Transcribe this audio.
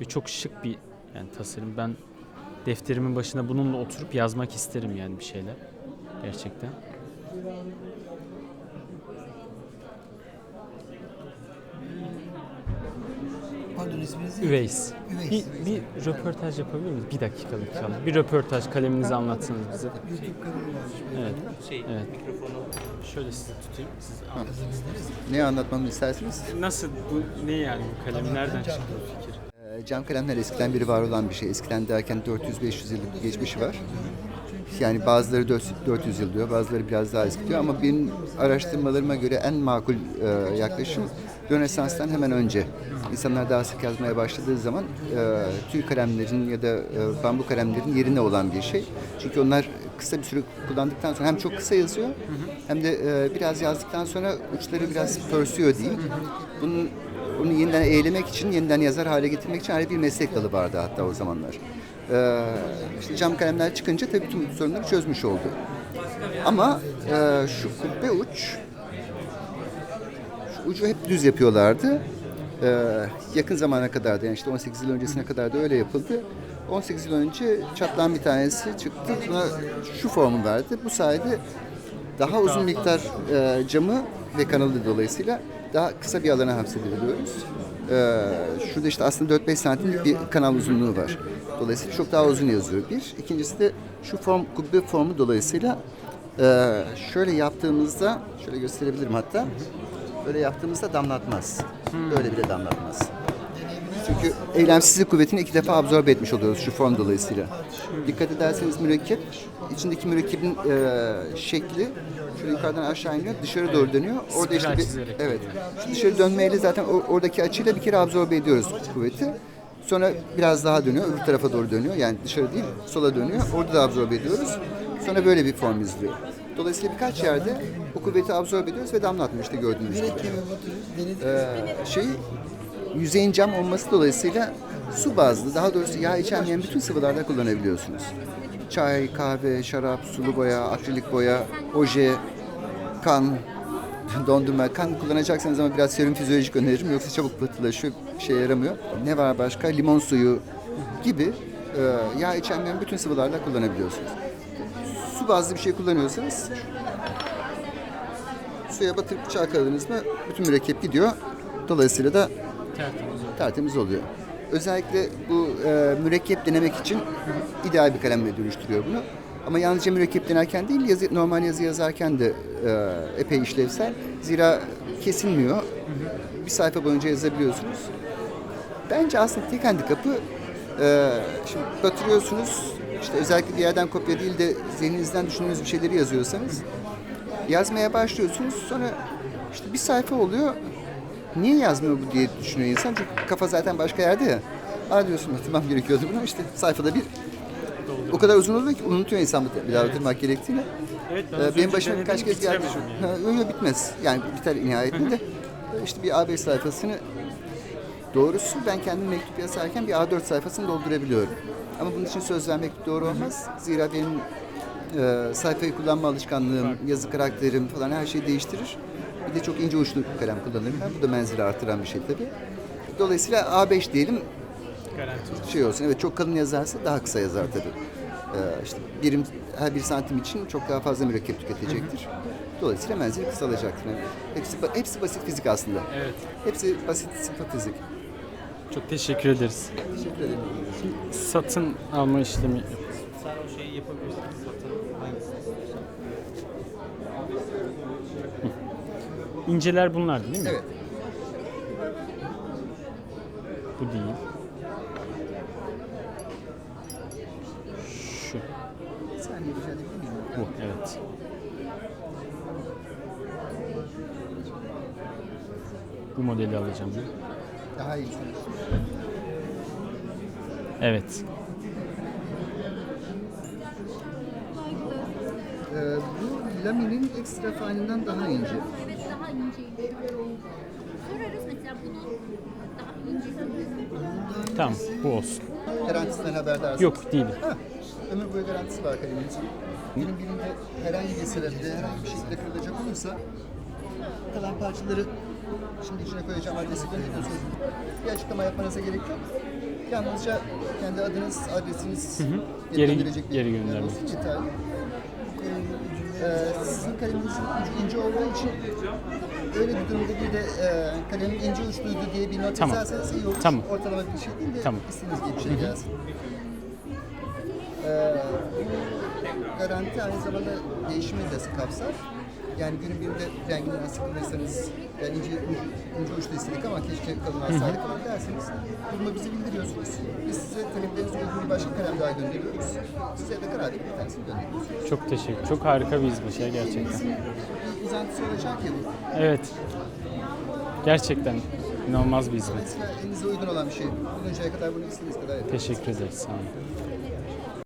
Ve çok şık bir yani tasarım. Ben defterimin başına bununla oturup yazmak isterim yani bir şeyler. Gerçekten. Pardon isminiz? Üveys. Üveys. Bir, bir röportaj yapabilir miyiz? Bir dakikalık falan. Bir röportaj kaleminizi anlatsanız bize. YouTube kanalı var. Evet. Evet. Şöyle size tutayım. Siz anlatın. Ne anlatmamı istersiniz? Nasıl bu ne yani bu kalem nereden çıktı bu fikir? Ee, Cam kalemler eskiden beri var olan bir şey. Eskiden derken 400-500 yıllık bir geçmişi var. Yani bazıları 400 400 yıl diyor, bazıları biraz daha eski diyor ama benim araştırmalarıma göre en makul e, yaklaşım Rönesans'tan hemen önce. İnsanlar daha sık yazmaya başladığı zaman e, tüy kalemlerin ya da e, bambu kalemlerin yerine olan bir şey. Çünkü onlar kısa bir süre kullandıktan sonra hem çok kısa yazıyor hem de biraz yazdıktan sonra uçları biraz pörsüyor diyeyim. Bunun onu yeniden eğlemek için, yeniden yazar hale getirmek için ayrı bir meslek dalı vardı hatta o zamanlar. Ee, işte cam kalemler çıkınca tabii tüm sorunları çözmüş oldu. Ama e, şu kubbe uç, şu ucu hep düz yapıyorlardı. Ee, yakın zamana kadar da yani işte 18 yıl öncesine kadar da öyle yapıldı. 18 yıl önce çatlağın bir tanesi çıktı. Buna şu formu verdi. Bu sayede daha uzun miktar e, camı ve kanalı dolayısıyla daha kısa bir alana hapsedebiliyoruz. Ee, şurada işte aslında 4-5 santimlik bir kanal uzunluğu var. Dolayısıyla çok daha uzun yazıyor bir. İkincisi de şu form, kubbe formu dolayısıyla e, şöyle yaptığımızda, şöyle gösterebilirim hatta. Böyle yaptığımızda damlatmaz. Böyle bile damlatmaz. Çünkü eylemsizlik kuvvetini iki defa absorbe etmiş oluyoruz şu form dolayısıyla. Dikkat ederseniz mürekkep, içindeki mürekkebin e, şekli şöyle yukarıdan aşağı iniyor, dışarı doğru dönüyor. Orada işte bir, evet, şu dışarı dönmeyle zaten oradaki açıyla bir kere absorbe ediyoruz kuvveti. Sonra biraz daha dönüyor, öbür tarafa doğru dönüyor. Yani dışarı değil, sola dönüyor. Orada da absorbe ediyoruz. Sonra böyle bir form izliyor. Dolayısıyla birkaç yerde o kuvveti absorbe ediyoruz ve damlatmış işte gördüğünüz gibi. Ee, şey yüzeyin cam olması dolayısıyla su bazlı daha doğrusu yağ içermeyen bütün sıvılarda kullanabiliyorsunuz. Çay, kahve, şarap, sulu boya, akrilik boya, oje, kan, dondurma. Kan kullanacaksanız ama biraz serum fizyolojik öneririm yoksa çabuk pıhtılaşıyor, şeye yaramıyor. Ne var başka? Limon suyu gibi e, yağ içermeyen bütün sıvılarla kullanabiliyorsunuz. Su bazlı bir şey kullanıyorsanız suya batırıp çalkaladınız mı bütün mürekkep gidiyor. Dolayısıyla da Tertemiz oldu. tertemiz oluyor. Özellikle bu e, mürekkep denemek için ideal bir kalemle dönüştürüyor bunu. Ama yalnızca mürekkep denerken değil, yazı, normal yazı yazarken de e, epey işlevsel. Zira kesilmiyor. Bir sayfa boyunca yazabiliyorsunuz. Bence aslında tek handikapı e, şimdi batırıyorsunuz. İşte özellikle bir yerden kopya değil de zihninizden düşündüğünüz bir şeyleri yazıyorsanız yazmaya başlıyorsunuz. Sonra işte bir sayfa oluyor. Niye yazmıyor bu diye düşünüyor insan. Çünkü kafa zaten başka yerde ya. Aa diyorsun hatırlamam gerekiyordu bunu. İşte sayfada bir o kadar uzun oluyor ki unutuyor insan bir daha bitirmek gerektiğini. Evet ben Ee, benim başıma birkaç kez geldi. yani. Yok bitmez. Yani biter nihayetinde de. Ee, İşte bir A5 sayfasını doğrusu ben kendim mektup yazarken bir A4 sayfasını doldurabiliyorum. Ama bunun için söz vermek doğru olmaz. Zira benim e, sayfayı kullanma alışkanlığım, yazı karakterim falan her şeyi değiştirir. Bir de çok ince uçlu kalem kullanırım ben. Bu da menzili artıran bir şey tabii. Dolayısıyla A5 diyelim Garanti. şey olsun. Evet çok kalın yazarsa daha kısa yazar tabii. Ee, işte birim her bir santim için çok daha fazla mürekkep tüketecektir. Dolayısıyla menzili kısalacaktır. Yani hepsi hepsi basit fizik aslında. Evet. Hepsi basit sıfır fizik. Çok teşekkür ederiz. Teşekkür ederim. Satın alma işlemi Sen o şeyi yapabilirsin. Satın hangisini İnceler bunlar değil mi? Evet. Bu değil. Şu. Saniye rica edebilir? Bu. Evet. Bu modeli alacağım. Daha iyi. Evet. Ee, bu laminin ekstra fininden daha ince. Evet daha inceymiş. Sorarız mesela bunun daha incesi. Tamam. Bu olsun. Garantisinden haberdarsınız. Yok değilim. Ha, ömür boyu garantisi var kaleminizin. Günün birinde herhangi bir sebeple herhangi bir şekilde kırılacak olursa kalan parçaları şimdi içine koyacağım adresi gönderiyorsunuz. Bir açıklama yapmanıza gerek yok. Yalnızca kendi adınız, adresiniz Geri- gönderilecek bir geri yer göndermek yeterli. Ee, sizin kaleminizin ucu ince olduğu için öyle bir durumda bir de e, kalemin ince uçluydu diye bir not Tamam. yazarsanız iyi olur. Tamam. Ortalama bir şey değil de Tamam. istediğiniz gibi bir şey gelsin. Ee, bu garanti aynı zamanda değişimi de kapsar. Yani günün birinde renginden sıkılırsanız, yani ince, uçlu istedik ama keşke kalın alsaydık falan derseniz durumu bize bildiriyorsunuz. Biz size taleplerinize uygun bir başka kalem daha gönderiyoruz. Size de karar verip bir tanesini gönderiyoruz. Çok teşekkür. Çok harika bir hizmet ya gerçekten. Bir uzantısı olacak ya bu. Evet. Gerçekten inanılmaz bir hizmet. Elinize uygun olan bir şey. Buluncaya kadar bunu istediğiniz kadar yapın. Teşekkür ederiz. Sağ olun.